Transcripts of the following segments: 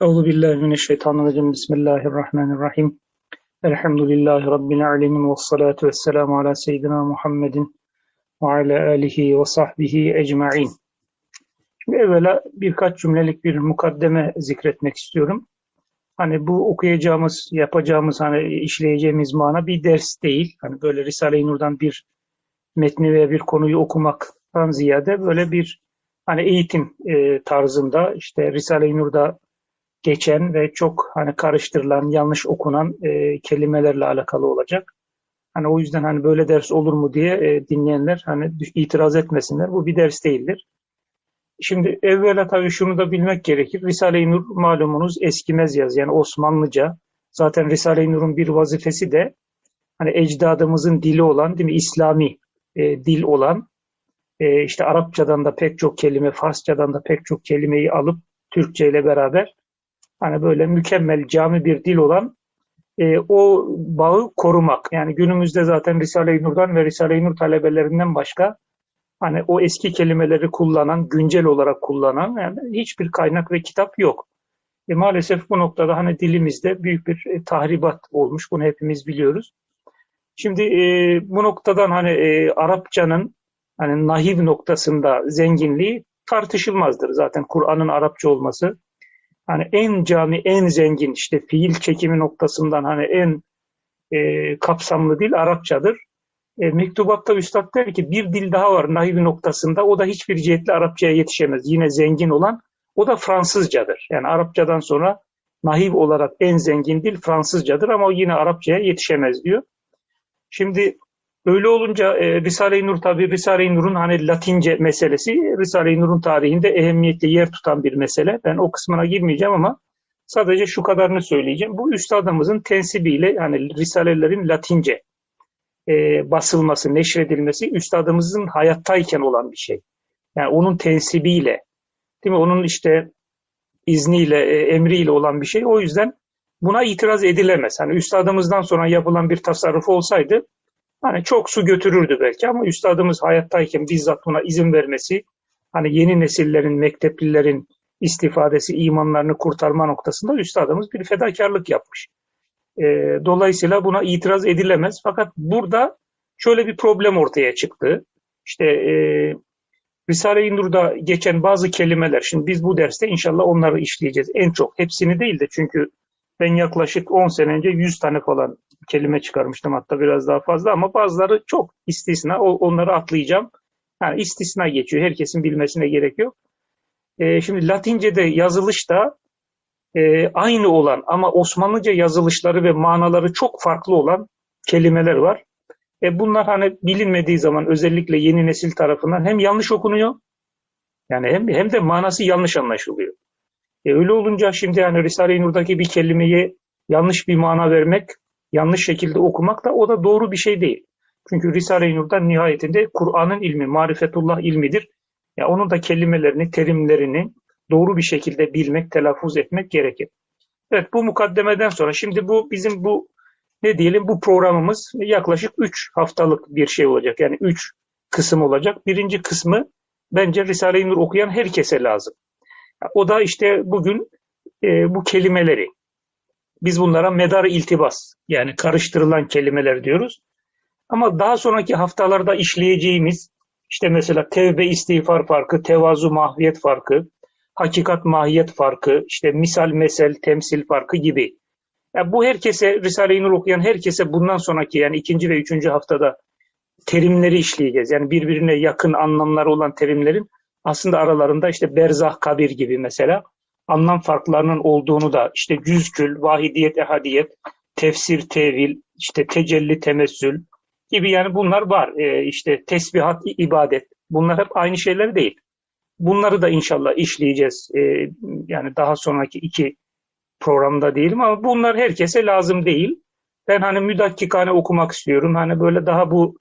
Euzu billahi mineşşeytanirracim. Bismillahirrahmanirrahim. Elhamdülillahi rabbil alamin ve salatu vesselamu ala seyyidina Muhammedin ve ala alihi ve sahbihi ecmaîn. Şimdi evvela birkaç cümlelik bir mukaddeme zikretmek istiyorum. Hani bu okuyacağımız, yapacağımız, hani işleyeceğimiz mana bir ders değil. Hani böyle Risale-i Nur'dan bir metni veya bir konuyu okumaktan ziyade böyle bir hani eğitim e, tarzında işte Risale-i Nur'da geçen ve çok hani karıştırılan, yanlış okunan e, kelimelerle alakalı olacak. Hani o yüzden hani böyle ders olur mu diye e, dinleyenler hani itiraz etmesinler. Bu bir ders değildir. Şimdi evvela tabii şunu da bilmek gerekir. Risale-i Nur malumunuz eskimez yaz yani Osmanlıca. Zaten Risale-i Nur'un bir vazifesi de hani ecdadımızın dili olan değil mi İslami e, dil olan e, işte Arapçadan da pek çok kelime, Farsçadan da pek çok kelimeyi alıp Türkçe ile beraber hani böyle mükemmel cami bir dil olan e, o bağı korumak. Yani günümüzde zaten Risale-i Nur'dan ve Risale-i Nur talebelerinden başka hani o eski kelimeleri kullanan, güncel olarak kullanan yani hiçbir kaynak ve kitap yok. E, maalesef bu noktada hani dilimizde büyük bir e, tahribat olmuş. Bunu hepimiz biliyoruz. Şimdi e, bu noktadan hani e, Arapçanın hani nahiv noktasında zenginliği tartışılmazdır. Zaten Kur'an'ın Arapça olması hani en cami, en zengin işte fiil çekimi noktasından hani en e, kapsamlı dil Arapçadır. E, mektubatta Üstad der ki bir dil daha var nahiv noktasında o da hiçbir cihetle Arapçaya yetişemez. Yine zengin olan o da Fransızcadır. Yani Arapçadan sonra nahiv olarak en zengin dil Fransızcadır ama o yine Arapçaya yetişemez diyor. Şimdi öyle olunca e, Risale-i Nur tabi Risale-i Nur'un hani Latince meselesi Risale-i Nur'un tarihinde ehemmiyetli yer tutan bir mesele. Ben o kısmına girmeyeceğim ama sadece şu kadarını söyleyeceğim. Bu üstadımızın tensibiyle yani Risalelerin Latince e, basılması, neşredilmesi üstadımızın hayattayken olan bir şey. Yani onun tensibiyle, değil mi? Onun işte izniyle, e, emriyle olan bir şey. O yüzden buna itiraz edilemez. Hani üstadımızdan sonra yapılan bir tasarruf olsaydı hani çok su götürürdü belki ama üstadımız hayattayken bizzat buna izin vermesi hani yeni nesillerin, mekteplilerin istifadesi, imanlarını kurtarma noktasında üstadımız bir fedakarlık yapmış. E, dolayısıyla buna itiraz edilemez. Fakat burada şöyle bir problem ortaya çıktı. İşte e, Risale-i Nur'da geçen bazı kelimeler, şimdi biz bu derste inşallah onları işleyeceğiz. En çok, hepsini değil de çünkü ben yaklaşık 10 sene önce 100 tane falan kelime çıkarmıştım hatta biraz daha fazla ama bazıları çok istisna. Onları atlayacağım. Yani istisna geçiyor. Herkesin bilmesine gerek yok. E, şimdi Latince'de yazılışta e, aynı olan ama Osmanlıca yazılışları ve manaları çok farklı olan kelimeler var. E, bunlar hani bilinmediği zaman özellikle yeni nesil tarafından hem yanlış okunuyor yani hem, hem de manası yanlış anlaşılıyor. E öyle olunca şimdi yani Risale-i Nur'daki bir kelimeye yanlış bir mana vermek, yanlış şekilde okumak da o da doğru bir şey değil. Çünkü Risale-i Nur'dan nihayetinde Kur'an'ın ilmi, marifetullah ilmidir. Ya onun da kelimelerini, terimlerini doğru bir şekilde bilmek, telaffuz etmek gerekir. Evet bu mukaddemeden sonra şimdi bu bizim bu ne diyelim bu programımız yaklaşık 3 haftalık bir şey olacak. Yani 3 kısım olacak. Birinci kısmı bence Risale-i Nur okuyan herkese lazım. O da işte bugün e, bu kelimeleri biz bunlara medar iltibas yani karıştırılan kelimeler diyoruz. Ama daha sonraki haftalarda işleyeceğimiz işte mesela tevbe istiğfar farkı, tevazu mahviyet farkı, hakikat mahiyet farkı, işte misal mesel temsil farkı gibi. Yani bu herkese Risale-i Nur okuyan herkese bundan sonraki yani ikinci ve üçüncü haftada terimleri işleyeceğiz. Yani birbirine yakın anlamları olan terimlerin aslında aralarında işte berzah kabir gibi mesela anlam farklarının olduğunu da işte cüzkül, vahidiyet, ehadiyet, tefsir, tevil, işte tecelli, temessül gibi yani bunlar var. Ee, işte tesbihat, ibadet bunlar hep aynı şeyler değil. Bunları da inşallah işleyeceğiz. Ee, yani daha sonraki iki programda diyelim ama bunlar herkese lazım değil. Ben hani müdakkikane okumak istiyorum. Hani böyle daha bu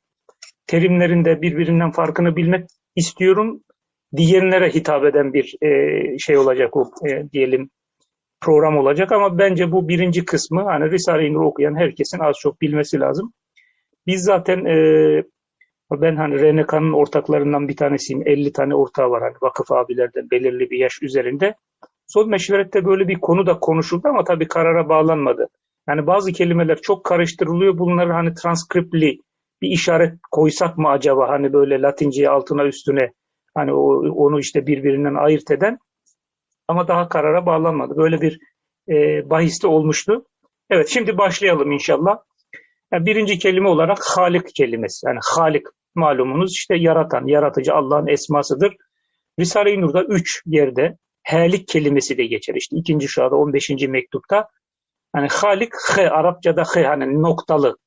terimlerin de birbirinden farkını bilmek istiyorum diyenlere hitap eden bir e, şey olacak o e, diyelim program olacak ama bence bu birinci kısmı hani Risale-i Nur okuyan herkesin az çok bilmesi lazım. Biz zaten e, ben hani RNK'nın ortaklarından bir tanesiyim. 50 tane ortağı var hani vakıf abilerden belirli bir yaş üzerinde. Son meşverette böyle bir konu da konuşuldu ama tabii karara bağlanmadı. Yani bazı kelimeler çok karıştırılıyor. Bunları hani transkriptli bir işaret koysak mı acaba hani böyle Latinceye altına üstüne hani o, onu işte birbirinden ayırt eden ama daha karara bağlanmadı. Böyle bir e, bahiste olmuştu. Evet şimdi başlayalım inşallah. Yani birinci kelime olarak Halik kelimesi. Yani Halik malumunuz işte yaratan, yaratıcı Allah'ın esmasıdır. Risale-i Nur'da üç yerde Halik kelimesi de geçer. İşte ikinci şurada 15. mektupta. Hani Halik, H, Arapçada H hani noktalı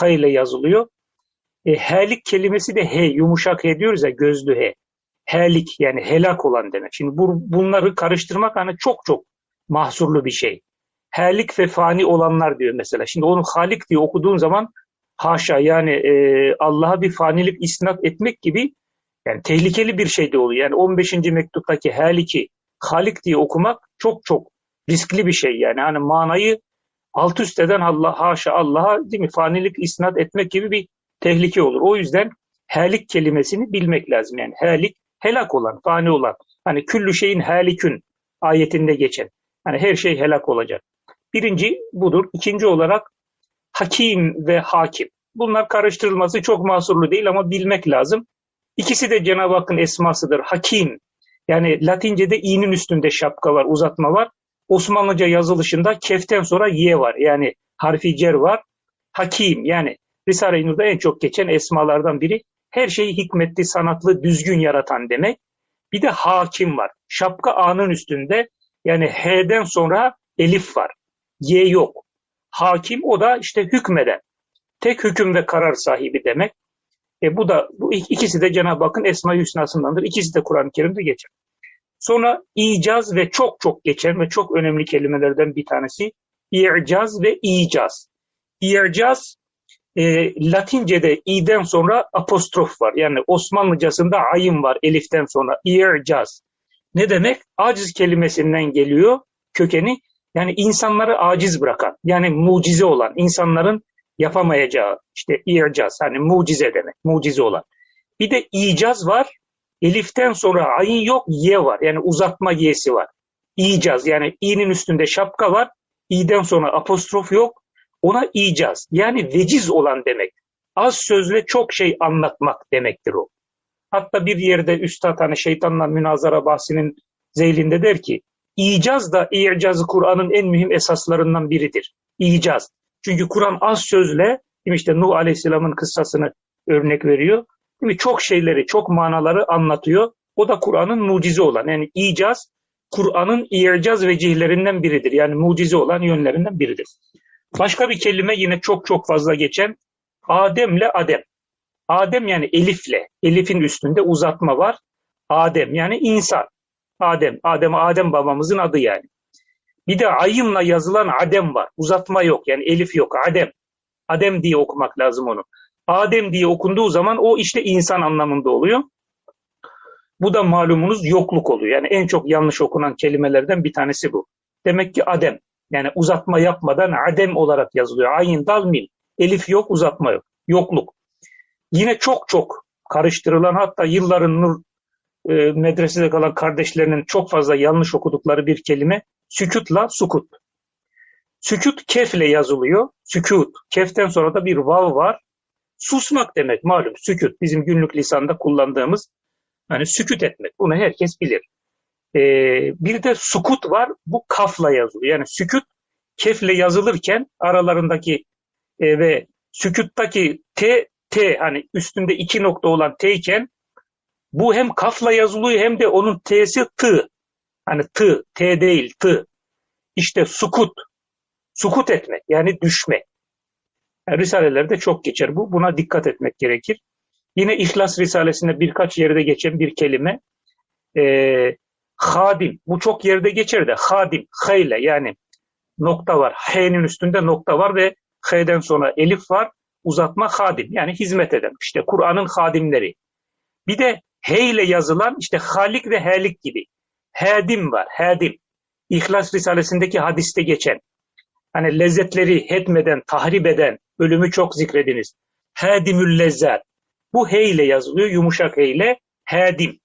H ile yazılıyor. E, helik kelimesi de H, yumuşak H diyoruz ya gözlü H. Helik yani helak olan demek. Şimdi bu, bunları karıştırmak hani çok çok mahsurlu bir şey. Helik ve fani olanlar diyor mesela. Şimdi onu Halik diye okuduğun zaman haşa yani e, Allah'a bir fanilik isnat etmek gibi yani tehlikeli bir şey de oluyor. Yani 15. mektuptaki Helik'i Halik diye okumak çok çok riskli bir şey yani. Hani manayı alt üst eden Allah haşa Allah'a değil mi fanilik isnat etmek gibi bir tehlike olur. O yüzden helik kelimesini bilmek lazım. Yani helik helak olan, fani olan. Hani küllü şeyin helikün ayetinde geçen. Hani her şey helak olacak. Birinci budur. İkinci olarak hakim ve hakim. Bunlar karıştırılması çok mahsurlu değil ama bilmek lazım. İkisi de Cenab-ı Hakk'ın esmasıdır. Hakim yani Latince'de i'nin üstünde şapka var, uzatma var. Osmanlıca yazılışında keften sonra ye var. Yani harfi cer var. Hakim yani Risale-i Nur'da en çok geçen esmalardan biri. Her şeyi hikmetli, sanatlı, düzgün yaratan demek. Bir de hakim var. Şapka A'nın üstünde yani H'den sonra elif var. Y yok. Hakim o da işte hükmeden. Tek hüküm ve karar sahibi demek. E bu da bu ikisi de Cenab-ı Hakk'ın Esma-i Hüsna'sındandır. İkisi de Kur'an-ı Kerim'de geçer. Sonra icaz ve çok çok geçen ve çok önemli kelimelerden bir tanesi i'caz ve icaz. İcaz e, Latince'de i'den sonra apostrof var. Yani Osmanlıcasında ayın var eliften sonra i'caz. Ne demek? Aciz kelimesinden geliyor kökeni. Yani insanları aciz bırakan, yani mucize olan, insanların yapamayacağı işte i'caz hani mucize demek, mucize olan. Bir de icaz var. Eliften sonra ayın yok, ye var. Yani uzatma y'si var. İcaz yani i'nin üstünde şapka var. i'den sonra apostrof yok. Ona icaz yani veciz olan demek. Az sözle çok şey anlatmak demektir o. Hatta bir yerde Üstad hani şeytanla münazara bahsinin zeylinde der ki icaz da i'cazı Kur'an'ın en mühim esaslarından biridir. İcaz. Çünkü Kur'an az sözle işte Nuh Aleyhisselam'ın kıssasını örnek veriyor. Değil? Çok şeyleri, çok manaları anlatıyor. O da Kur'an'ın mucize olan. Yani icaz Kur'an'ın i'caz vecihlerinden biridir. Yani mucize olan yönlerinden biridir. Başka bir kelime yine çok çok fazla geçen Adem'le Adem. Adem yani elifle, elifin üstünde uzatma var. Adem yani insan. Adem, Adem, Adem babamızın adı yani. Bir de ayınla yazılan Adem var. Uzatma yok yani elif yok. Adem. Adem diye okumak lazım onu. Adem diye okunduğu zaman o işte insan anlamında oluyor. Bu da malumunuz yokluk oluyor. Yani en çok yanlış okunan kelimelerden bir tanesi bu. Demek ki Adem. Yani uzatma yapmadan adem olarak yazılıyor. Ayin, dal, mim. Elif yok, uzatma yok. Yokluk. Yine çok çok karıştırılan hatta yılların nur e, medresede kalan kardeşlerinin çok fazla yanlış okudukları bir kelime sükutla sukut. Sükut kefle yazılıyor. Sükut. Keften sonra da bir vav var. Susmak demek malum. Sükut. Bizim günlük lisanda kullandığımız hani sükut etmek. Bunu herkes bilir. Ee, bir de sukut var. Bu kafla yazılıyor. Yani sükut kefle yazılırken aralarındaki e, ve sükuttaki t t hani üstünde iki nokta olan t iken bu hem kafla yazılıyor hem de onun t'si t. Hani t, t değil t. İşte sukut. Sukut etmek yani düşme. Yani Risalelerde çok geçer bu. Buna dikkat etmek gerekir. Yine İhlas Risalesinde birkaç yerde geçen bir kelime. Ee, hadim. Bu çok yerde geçer de hadim, hayle yani nokta var. H'nin üstünde nokta var ve H'den sonra elif var. Uzatma hadim yani hizmet eden. İşte Kur'an'ın hadimleri. Bir de H ile yazılan işte Halik ve Helik gibi. Hadim var. Hadim. İhlas Risalesindeki hadiste geçen. Hani lezzetleri hetmeden, tahrip eden bölümü çok zikrediniz. Hadimül lezzat. Bu H ile yazılıyor. Yumuşak H ile. Hadim.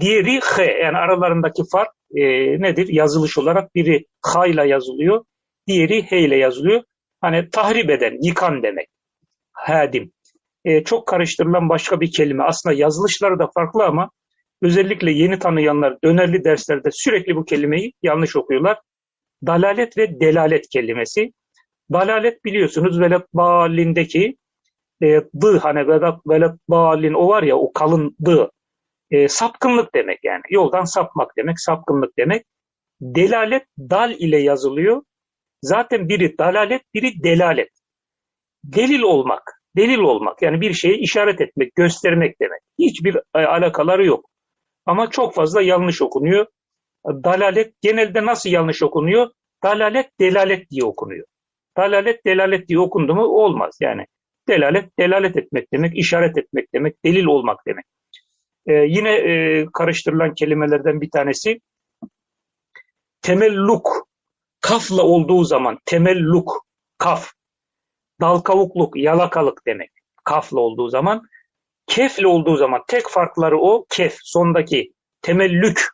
Diğeri H yani aralarındaki fark e, nedir? Yazılış olarak biri ha ile yazılıyor, diğeri he ile yazılıyor. Hani tahrip eden, yıkan demek. Hadim. E, çok karıştırılan başka bir kelime. Aslında yazılışları da farklı ama özellikle yeni tanıyanlar dönerli derslerde sürekli bu kelimeyi yanlış okuyorlar. Dalalet ve delalet kelimesi. Dalalet biliyorsunuz velet balindeki e, dı hani velet, velet balin o var ya o kalın dı e, sapkınlık demek yani. Yoldan sapmak demek, sapkınlık demek. Delalet dal ile yazılıyor. Zaten biri dalalet, biri delalet. Delil olmak, delil olmak yani bir şeye işaret etmek, göstermek demek. Hiçbir e, alakaları yok. Ama çok fazla yanlış okunuyor. Dalalet genelde nasıl yanlış okunuyor? Dalalet delalet diye okunuyor. Dalalet delalet diye okundu mu olmaz yani. Delalet delalet etmek demek, işaret etmek demek, delil olmak demek. Ee, yine e, karıştırılan kelimelerden bir tanesi temelluk. Kafla olduğu zaman temelluk, kaf. Dal kavukluk, yalakalık demek. Kafla olduğu zaman. Kefle olduğu zaman tek farkları o kef sondaki temellük.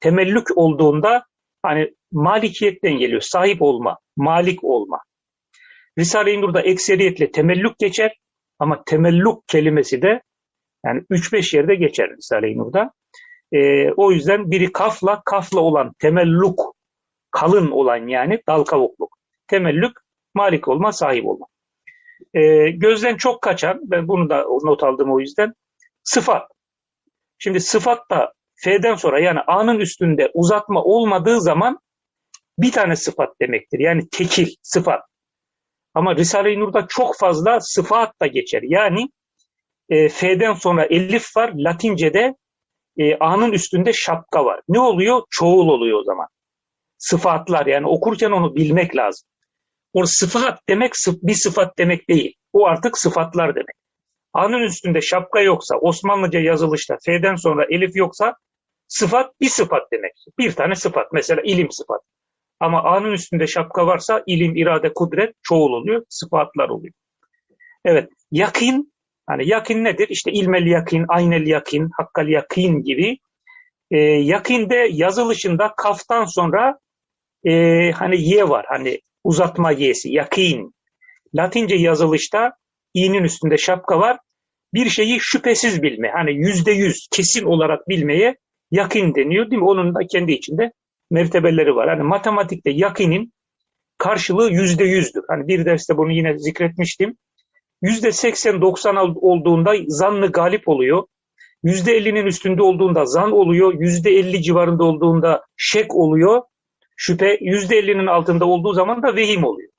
Temellük olduğunda hani malikiyetten geliyor. Sahip olma, malik olma. Risale-i Nur'da ekseriyetle temellük geçer ama temelluk kelimesi de yani 3-5 yerde geçer Risale-i Nur'da. E, o yüzden biri kafla, kafla olan temelluk, kalın olan yani dal kavukluk. Temellük, malik olma, sahip olma. E, gözden çok kaçan, ben bunu da not aldım o yüzden, sıfat. Şimdi sıfat da F'den sonra yani A'nın üstünde uzatma olmadığı zaman bir tane sıfat demektir. Yani tekil, sıfat. Ama Risale-i Nur'da çok fazla sıfat da geçer. Yani e, F'den sonra elif var. Latince'de e, A'nın üstünde şapka var. Ne oluyor? Çoğul oluyor o zaman. Sıfatlar yani okurken onu bilmek lazım. O sıfat demek bir sıfat demek değil. O artık sıfatlar demek. A'nın üstünde şapka yoksa, Osmanlıca yazılışta F'den sonra elif yoksa sıfat bir sıfat demek. Bir tane sıfat. Mesela ilim sıfat. Ama A'nın üstünde şapka varsa ilim, irade, kudret çoğul oluyor. Sıfatlar oluyor. Evet. Yakin Hani yakin nedir? İşte ilmel yakin, aynel yakin, hakkal yakin gibi. E, yakinde yazılışında kaftan sonra e, hani ye var. Hani uzatma yesi, yakin. Latince yazılışta i'nin üstünde şapka var. Bir şeyi şüphesiz bilme, hani yüzde yüz kesin olarak bilmeye yakin deniyor değil mi? Onun da kendi içinde mertebeleri var. Hani matematikte yakinin karşılığı yüzde yüzdür. Hani bir derste bunu yine zikretmiştim. %80-90 olduğunda zanlı galip oluyor. %50'nin üstünde olduğunda zan oluyor. %50 civarında olduğunda şek oluyor. Şüphe %50'nin altında olduğu zaman da vehim oluyor.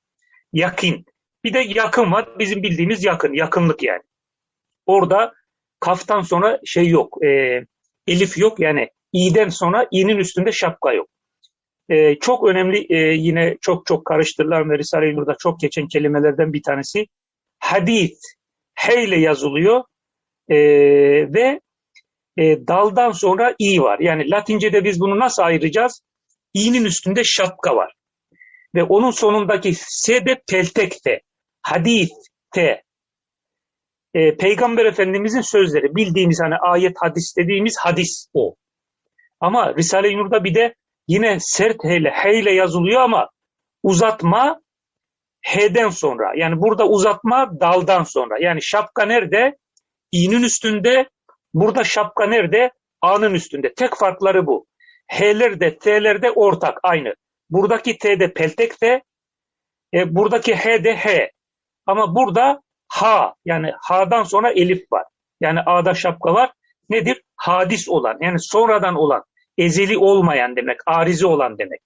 Yakin. Bir de yakın var. Bizim bildiğimiz yakın. Yakınlık yani. Orada kaftan sonra şey yok. E, elif yok. Yani i'den sonra i'nin üstünde şapka yok. E, çok önemli e, yine çok çok karıştırılan ve Risale-i Nur'da çok geçen kelimelerden bir tanesi hadis he ile yazılıyor e, ve e, daldan sonra i var. Yani Latince'de biz bunu nasıl ayıracağız? İ'nin üstünde şapka var. Ve onun sonundaki s de peltekte. Hadis te. E, Peygamber Efendimizin sözleri. Bildiğimiz hani ayet hadis dediğimiz hadis o. Ama Risale-i Nur'da bir de yine sert heyle, heyle yazılıyor ama uzatma H'den sonra yani burada uzatma daldan sonra yani şapka nerede? İ'nin üstünde burada şapka nerede? A'nın üstünde. Tek farkları bu. H'ler de T'ler de ortak aynı. Buradaki T de peltek de e, buradaki H de H. Ama burada H yani H'dan sonra elif var. Yani A'da şapka var. Nedir? Hadis olan yani sonradan olan, ezeli olmayan demek, arizi olan demek.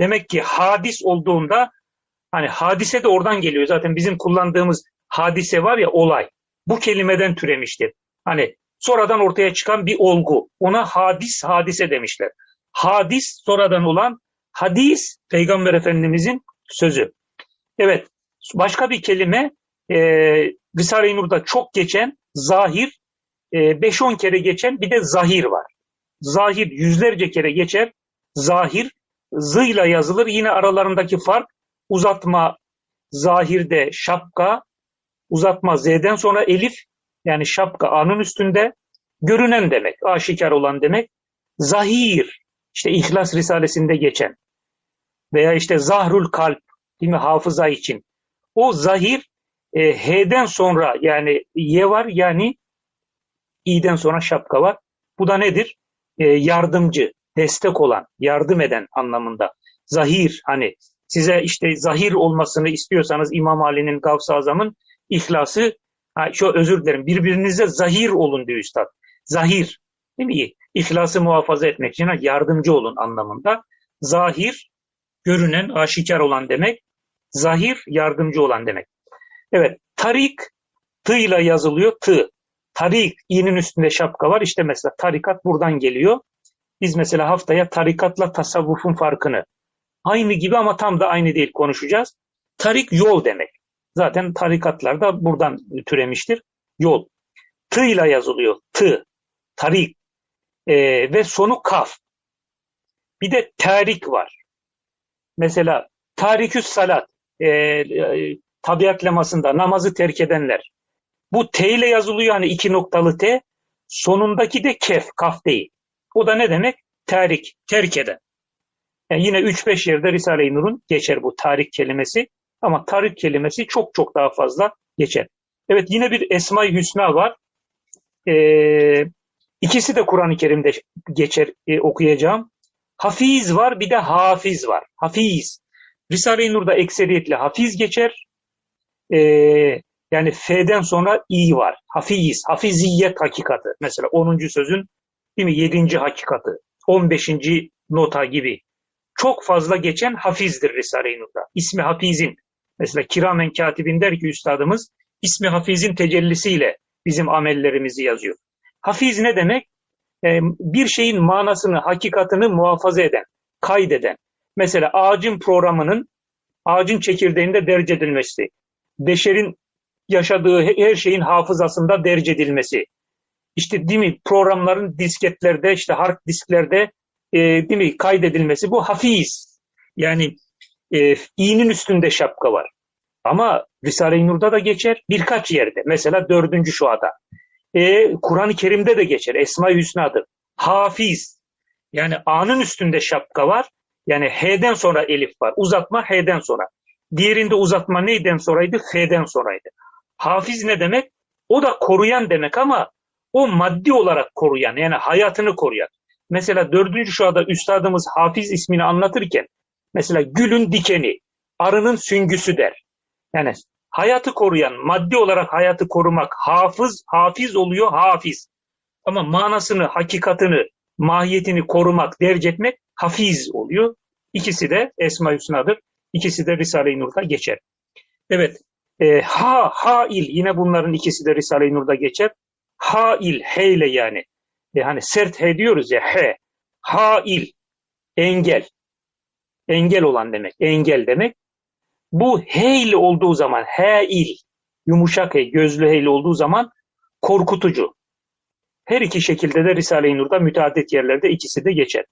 Demek ki hadis olduğunda Hani hadise de oradan geliyor. Zaten bizim kullandığımız hadise var ya olay. Bu kelimeden türemiştir. Hani sonradan ortaya çıkan bir olgu. Ona hadis, hadise demişler. Hadis sonradan olan hadis Peygamber Efendimizin sözü. Evet başka bir kelime e, Risale-i Nur'da çok geçen zahir 5-10 e, kere geçen bir de zahir var. Zahir yüzlerce kere geçer. Zahir zıyla yazılır. Yine aralarındaki fark uzatma zahirde şapka, uzatma z'den sonra elif yani şapka a'nın üstünde görünen demek, aşikar olan demek. Zahir işte İhlas Risalesinde geçen veya işte Zahrul Kalp değil mi hafıza için. O zahir e, H'den sonra yani Y var yani İ'den sonra şapka var. Bu da nedir? E, yardımcı, destek olan, yardım eden anlamında. Zahir hani size işte zahir olmasını istiyorsanız İmam Ali'nin Gavs-ı Azam'ın ihlası ha, şu özür dilerim birbirinize zahir olun diyor üstad. Zahir değil mi? İhlası muhafaza etmek için yardımcı olun anlamında. Zahir görünen, aşikar olan demek. Zahir yardımcı olan demek. Evet, tarik tı ile yazılıyor. Tı. Tarik i'nin üstünde şapka var. İşte mesela tarikat buradan geliyor. Biz mesela haftaya tarikatla tasavvufun farkını aynı gibi ama tam da aynı değil konuşacağız. Tarik yol demek. Zaten tarikatlar da buradan türemiştir. Yol. Tı ile yazılıyor. Tı. Tarik. Ee, ve sonu kaf. Bir de tarik var. Mesela tariküs salat e, e, tabiat lemasında namazı terk edenler. Bu T ile yazılıyor yani iki noktalı T. Sonundaki de kef, kaf değil. O da ne demek? Tarik, terk eden. Yani yine 3-5 yerde Risale-i Nur'un geçer bu tarik kelimesi. Ama tarik kelimesi çok çok daha fazla geçer. Evet yine bir Esma-i Hüsna var. Ee, ikisi de Kur'an-ı Kerim'de geçer e, okuyacağım. Hafiz var bir de hafiz var. Hafiz. Risale-i Nur'da ekseriyetle hafiz geçer. Ee, yani F'den sonra i var. Hafiz, hafiziyet hakikati. Mesela 10. sözün değil mi 7. hakikati, 15. nota gibi. Çok fazla geçen hafizdir Risale-i Nur'da. İsmi Hafiz'in. Mesela Kiramen Katibin der ki üstadımız, ismi Hafiz'in tecellisiyle bizim amellerimizi yazıyor. Hafiz ne demek? Ee, bir şeyin manasını, hakikatını muhafaza eden, kaydeden. Mesela ağacın programının ağacın çekirdeğinde derc edilmesi, beşerin yaşadığı her şeyin hafızasında derc edilmesi, işte değil mi programların disketlerde, işte hard disklerde e, değil mi kaydedilmesi bu hafiz. Yani e, i'nin üstünde şapka var. Ama Risale-i Nur'da da geçer birkaç yerde. Mesela dördüncü şuada. E, Kur'an-ı Kerim'de de geçer. Esma-i Hüsna'dır. Hafiz. Yani A'nın üstünde şapka var. Yani H'den sonra elif var. Uzatma H'den sonra. Diğerinde uzatma neyden sonraydı? F'den sonraydı. Hafiz ne demek? O da koruyan demek ama o maddi olarak koruyan yani hayatını koruyan. Mesela dördüncü şuada üstadımız Hafiz ismini anlatırken mesela gülün dikeni, arının süngüsü der. Yani hayatı koruyan, maddi olarak hayatı korumak hafız, hafiz oluyor hafiz. Ama manasını, hakikatını, mahiyetini korumak, derc etmek hafiz oluyor. İkisi de Esma Hüsna'dır. İkisi de Risale-i Nur'da geçer. Evet, e, ha, hail yine bunların ikisi de Risale-i Nur'da geçer. Hail, heyle yani. E, hani sert he diyoruz ya, he. Hail, engel. Engel olan demek, engel demek. Bu heyle olduğu zaman, heil, yumuşak hey, gözlü heyle olduğu zaman korkutucu. Her iki şekilde de Risale-i Nur'da müteaddit yerlerde ikisi de geçer.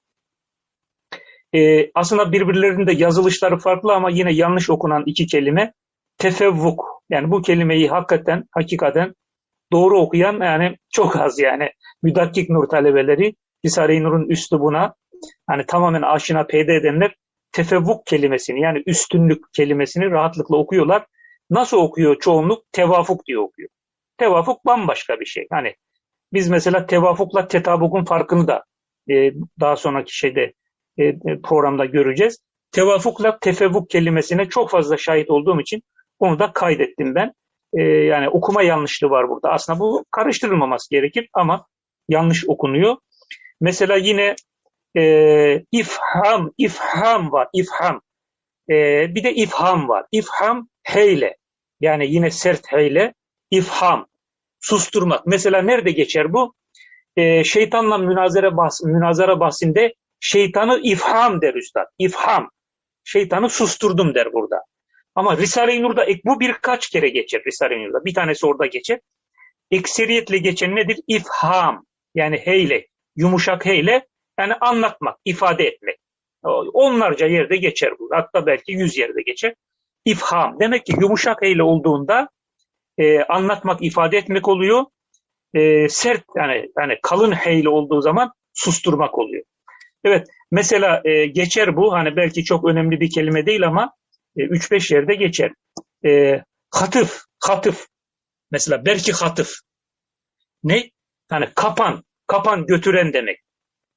Ee, aslında birbirlerinde yazılışları farklı ama yine yanlış okunan iki kelime tefevvuk. Yani bu kelimeyi hakikaten, hakikaten doğru okuyan yani çok az yani. Müdakkik Nur talebeleri Risale-i Nur'un üslubuna hani tamamen aşina peyda edenler tefevvuk kelimesini yani üstünlük kelimesini rahatlıkla okuyorlar. Nasıl okuyor çoğunluk? Tevafuk diye okuyor. Tevafuk bambaşka bir şey. Hani biz mesela tevafukla tetabukun farkını da e, daha sonraki şeyde e, programda göreceğiz. Tevafukla tefevvuk kelimesine çok fazla şahit olduğum için onu da kaydettim ben. E, yani okuma yanlışlığı var burada. Aslında bu karıştırılmaması gerekir ama yanlış okunuyor. Mesela yine e, ifham, ifham var, ifham. E, bir de ifham var. İfham heyle. Yani yine sert heyle. İfham. Susturmak. Mesela nerede geçer bu? E, şeytanla münazara, bahs münazara bahsinde şeytanı ifham der üstad. İfham. Şeytanı susturdum der burada. Ama Risale-i Nur'da bu birkaç kere geçer Risale-i Nur'da. Bir tanesi orada geçer. Ekseriyetle geçen nedir? İfham. Yani heyle, yumuşak heyle yani anlatmak, ifade etmek. Onlarca yerde geçer bu. Hatta belki yüz yerde geçer. İfham. Demek ki yumuşak heyle olduğunda e, anlatmak, ifade etmek oluyor. E, sert yani yani kalın heyle olduğu zaman susturmak oluyor. Evet, mesela e, geçer bu. Hani belki çok önemli bir kelime değil ama 3-5 yerde geçer. E, hatıf, hatıf. Mesela belki hatıf. Ne? Hani kapan, kapan götüren demek.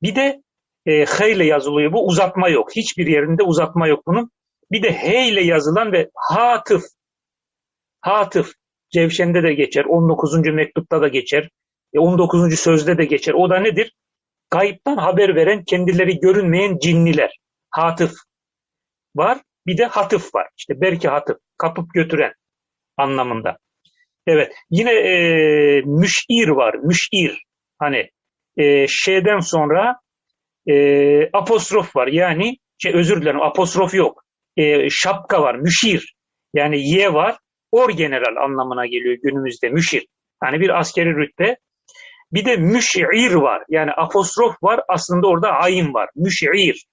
Bir de e, H ile yazılıyor bu. Uzatma yok. Hiçbir yerinde uzatma yok bunun. Bir de H ile yazılan ve hatıf. Hatıf. Cevşen'de de geçer. 19. mektupta da geçer. E, 19. sözde de geçer. O da nedir? Gayiptan haber veren kendileri görünmeyen cinniler. Hatıf var. Bir de hatıf var. İşte belki hatıf. Kapıp götüren anlamında. Evet. Yine e, müşir var. Müşir. Hani e, şeyden sonra e, apostrof var. Yani şey, özür dilerim apostrof yok. E, şapka var. Müşir. Yani ye var. Orgeneral anlamına geliyor günümüzde müşir. Hani bir askeri rütbe. Bir de müş'ir var. Yani apostrof var. Aslında orada ayin var. Müş'ir.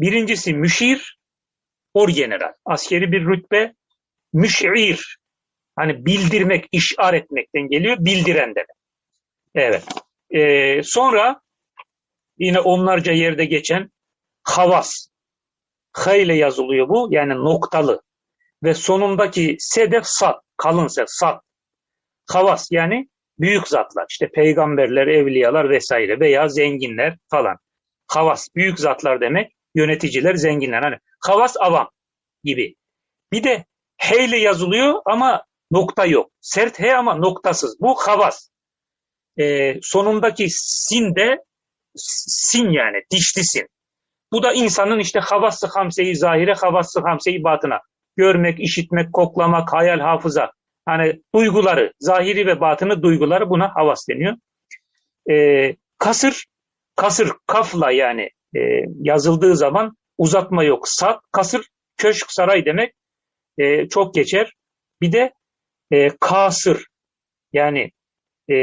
Birincisi müşir. Orgeneral. Askeri bir rütbe. Müş'ir. Hani bildirmek, işar etmekten geliyor. Bildiren demek. Evet. Ee, sonra yine onlarca yerde geçen havas. H ile yazılıyor bu. Yani noktalı. Ve sonundaki sedef sat. Kalın ses sat. Havas yani büyük zatlar. işte peygamberler, evliyalar vesaire veya zenginler falan. Havas büyük zatlar demek. Yöneticiler, zenginler. Hani havas avam gibi. Bir de H ile yazılıyor ama nokta yok. Sert H ama noktasız. Bu havas. Ee, sonundaki sin de sin yani dişli sin. Bu da insanın işte havası hamseyi zahire, havası hamseyi batına. Görmek, işitmek, koklamak, hayal, hafıza. Hani duyguları, zahiri ve batını duyguları buna havas deniyor. Ee, kasır, kasır kafla yani e, yazıldığı zaman uzatma yok. Sat, kasır, köşk, saray demek e, çok geçer. Bir de e, kasır yani e,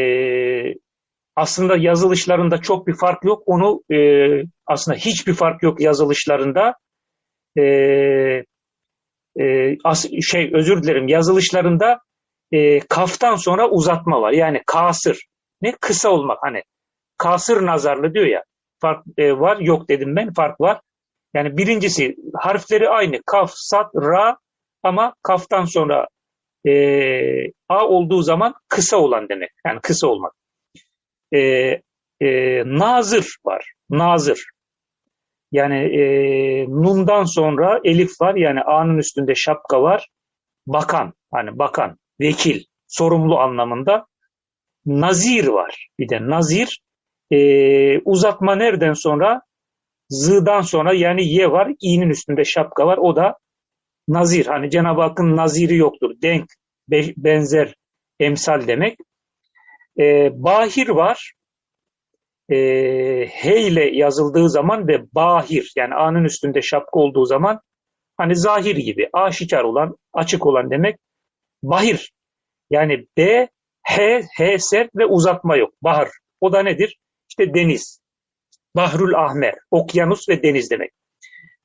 aslında yazılışlarında çok bir fark yok. Onu e, aslında hiçbir fark yok yazılışlarında. E, e, as, şey özür dilerim yazılışlarında e, kaftan sonra uzatma var. Yani kasır. Ne? Kısa olmak. Hani kasır nazarlı diyor ya. Fark e, var. Yok dedim ben. Fark var. Yani birincisi harfleri aynı. Kaf, sat, ra ama kaftan sonra e, a olduğu zaman kısa olan demek. Yani kısa olmak. E, e, nazır var. Nazır. Yani e, nundan sonra elif var. Yani a'nın üstünde şapka var. Bakan. Hani bakan vekil, sorumlu anlamında. Nazir var. Bir de nazir e, uzatma nereden sonra? Z'dan sonra yani ye var. i'nin üstünde şapka var. O da nazir. Hani Cenab-ı Hakk'ın naziri yoktur. Denk, be, benzer, emsal demek. E, bahir var. E, he ile yazıldığı zaman ve bahir yani a'nın üstünde şapka olduğu zaman hani zahir gibi aşikar olan, açık olan demek. Bahir. Yani B, H, H sert ve uzatma yok. Bahar. O da nedir? İşte deniz. Bahrül Ahmer. Okyanus ve deniz demek.